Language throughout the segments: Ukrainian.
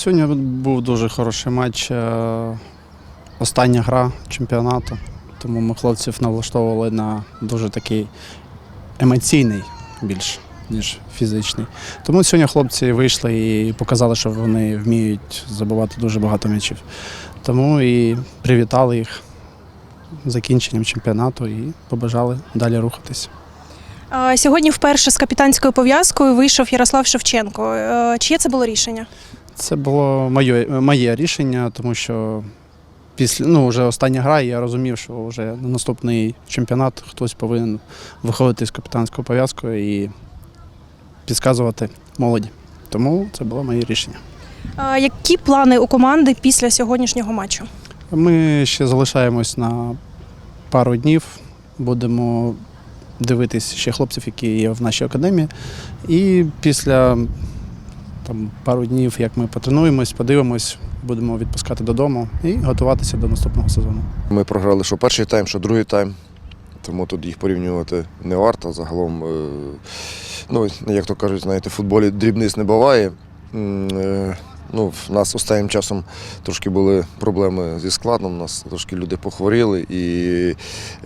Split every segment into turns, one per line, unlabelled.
Сьогодні був дуже хороший матч. е, Остання гра чемпіонату. Тому ми хлопців налаштовували на дуже такий емоційний більш, ніж фізичний. Тому сьогодні хлопці вийшли і показали, що вони вміють забивати дуже багато м'ячів. Тому і привітали їх закінченням чемпіонату і побажали далі рухатись.
Сьогодні вперше з капітанською пов'язкою вийшов Ярослав Шевченко. Е, Чиє це було рішення?
Це було моє, моє рішення, тому що після ну, вже остання гра, і я розумів, що вже на наступний чемпіонат хтось повинен виходити з капітанською пов'язкою і підказувати молоді. Тому це було моє рішення.
А, Які плани у команди після сьогоднішнього матчу?
Ми ще залишаємось на пару днів. Будемо дивитись ще хлопців, які є в нашій академії. І після там, пару днів, як ми потренуємось, подивимось, будемо відпускати додому і готуватися до наступного сезону.
Ми програли що перший тайм, що другий тайм. Тому тут їх порівнювати не варто. Загалом, е, ну, як то кажуть, знаєте, в футболі дрібниць не буває. Ну, в нас останнім часом трошки були проблеми зі складом, у нас трошки люди похворіли, і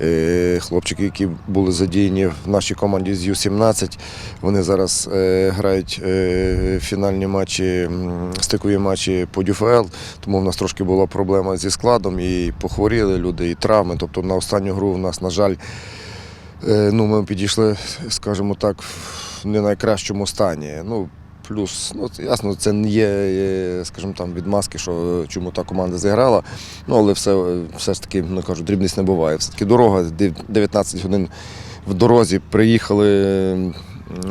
е, хлопчики, які були задіяні в нашій команді з Ю-17, вони зараз е, грають е, фінальні матчі, стикові матчі по ДЮФЛ, тому в нас трошки була проблема зі складом, і похворіли люди, і травми. Тобто на останню гру в нас, на жаль, е, ну, ми підійшли, скажімо так, в не найкращому стані. Ну, плюс, ну, ясно, це не є, скажімо там, відмазки, що е, чому та команда зіграла. Ну, але все, все ж таки, ну кажу, дрібниць не буває. Все-таки дорога, 19 годин в дорозі приїхали.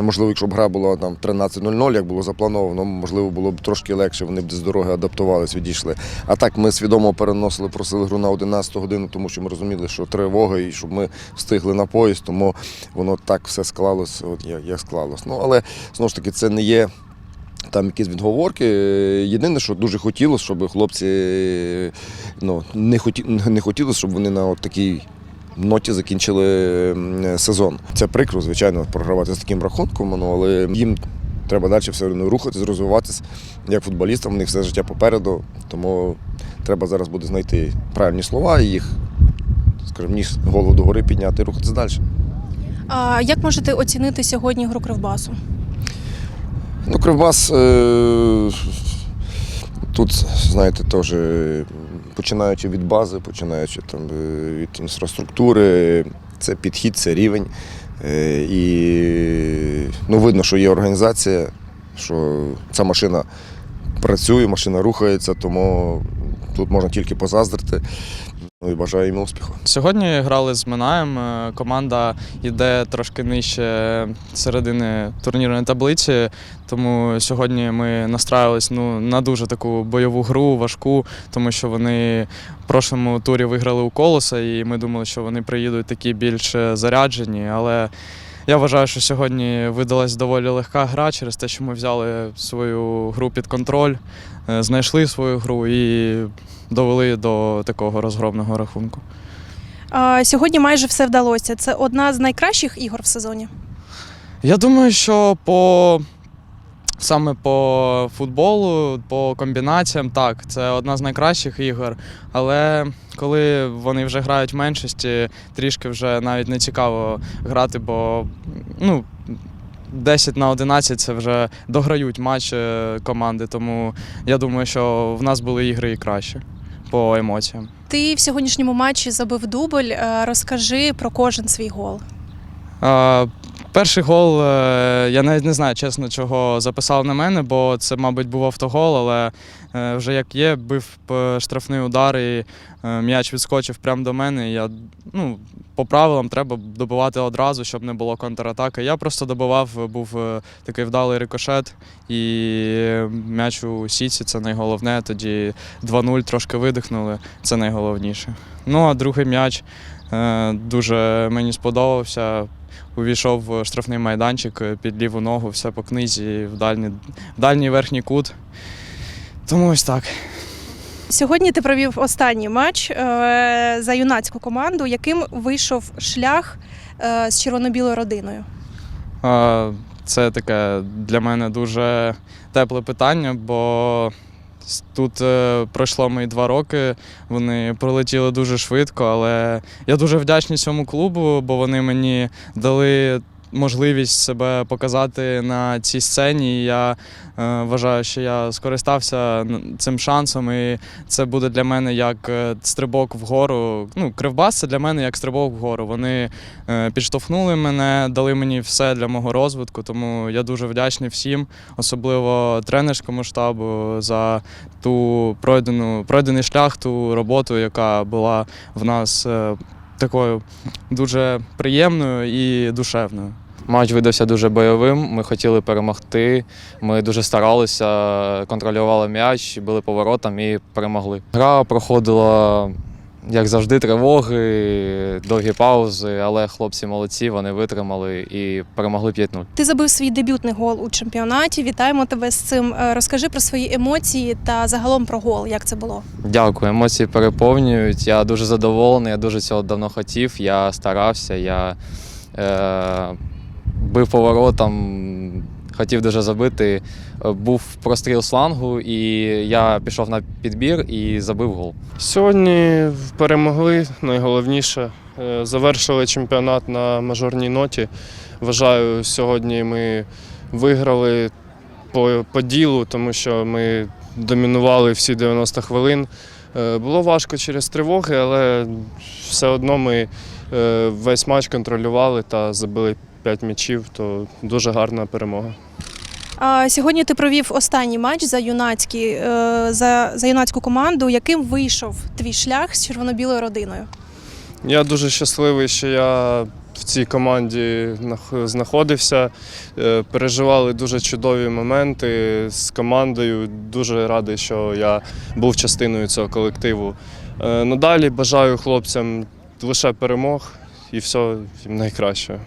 Можливо, якщо б гра була там 13.00, як було заплановано, можливо, було б трошки легше, вони б з дороги адаптувались, відійшли. А так ми свідомо переносили, просили гру на 11 годину, тому що ми розуміли, що тривога і щоб ми встигли на поїзд, тому воно так все склалось, от як склалось. Ну, але знову ж таки, це не є. Там якісь відговорки. Єдине, що дуже хотілося, щоб хлопці ну, не, хоті, не хотілося, щоб вони на такій ноті закінчили сезон. Це прикро, звичайно, програвати з таким рахунком, ну, але їм треба далі все одно рухатись, розвиватися. Як футболістам, у них все життя попереду. Тому треба зараз буде знайти правильні слова і їх, скажімо, ніж голову догори підняти і рухатися далі.
А Як можете оцінити сьогодні гру Кривбасу?
Ну, Кривбас е, тут, знаєте, теж е, починаючи від бази, починаючи там, е, від інфраструктури, це підхід, це рівень. І ну, видно, що є організація, що ця машина працює, машина рухається, тому тут можна тільки позаздрити. Ну і бажаю їм успіху.
Сьогодні грали з Минаєм. Е, Команда йде трошки нижче середини турнірної таблиці, тому сьогодні ми настраювалися ну, на дуже таку бойову гру, важку, тому що вони в прошлому турі виграли у колоса, і ми думали, що вони приїдуть такі більш е, заряджені. Але я вважаю, що сьогодні видалась доволі легка гра через те, що ми взяли свою гру під контроль, е, знайшли свою гру і довели до такого розгромного рахунку.
Сьогодні майже все вдалося. Це одна з найкращих ігор в сезоні.
Я думаю, що по саме по футболу, по комбінаціям, так, це одна з найкращих ігор. Але коли вони вже грають в меншості, трішки вже навіть не цікаво грати, бо ну, 10 на 11 це вже дограють матч команди. Тому я думаю, що в нас були ігри і краще по емоціям.
Ти в сьогоднішньому матчі забив дубль. Е, Розкажи про кожен свій гол.
А, перший гол, е, я навіть не знаю, чесно, чого записав на мене, бо це, мабуть, був автогол, але е, вже як є, бив е, штрафний удар і м'яч відскочив прямо до мене. Я, ну, по правилам треба добивати одразу, щоб не було контратаки. Я просто добивав, був такий вдалий рикошет, і м'яч у сітці це найголовне. Тоді 2-0 трошки видихнули, це найголовніше. Ну а другий м'яч дуже мені сподобався. Увійшов в штрафний майданчик е, під ліву ногу, все по книзі, в дальній, в дальній верхній кут. Тому ось так.
Сьогодні ти провів останній матч е, за юнацьку команду, яким вийшов шлях е, з червоно-білою родиною.
Це таке для мене дуже тепле питання, бо Тут е, пройшло мої два роки. Вони пролетіли дуже швидко, але я дуже вдячний цьому клубу, бо вони мені дали можливість себе показати на цій сцені. І я е, вважаю, що я скористався цим шансом, і це буде для мене як е, стрибок вгору. Ну, Кривбас це для мене як стрибок вгору. Вони е, підштовхнули мене, дали мені все для мого розвитку, тому я дуже вдячний всім, особливо тренерському штабу, за ту пройдену, пройдений шлях, ту роботу, яка була в нас такою дуже приємною і душевною.
Матч видався дуже бойовим. Ми хотіли перемогти. Ми дуже старалися, контролювали м'яч, били поворотом і перемогли. Гра проходила, як завжди, тривоги, довгі паузи, але хлопці молодці, вони витримали і перемогли 5-0.
Ти забив свій дебютний гол у чемпіонаті. Вітаємо тебе з цим. Е, Розкажи про свої емоції та загалом про гол. Як це було?
Дякую, емоції переповнюють. Я дуже задоволений, я дуже цього давно хотів. Я старався, я е, бив поворотом, хотів дуже забити. Е, Був простріл слангу, і я пішов на підбір і забив гол.
Сьогодні перемогли, найголовніше. Е, Завершили чемпіонат на мажорній ноті. Вважаю, сьогодні ми виграли по, по ділу, тому що ми домінували всі 90 хвилин. Е, Було важко через тривоги, але все одно ми весь матч контролювали та забили 5 м'ячів, то дуже гарна перемога.
А, Сьогодні ти провів останній матч за юнацькі е, за, за юнацьку команду. Яким вийшов твій шлях з червоно-білою родиною?
Я дуже щасливий, що я в цій команді знаходився. Е, Переживали дуже чудові моменти з командою. Дуже радий, що я був частиною цього колективу. Е, Надалі бажаю хлопцям лише перемог і все їм найкращого.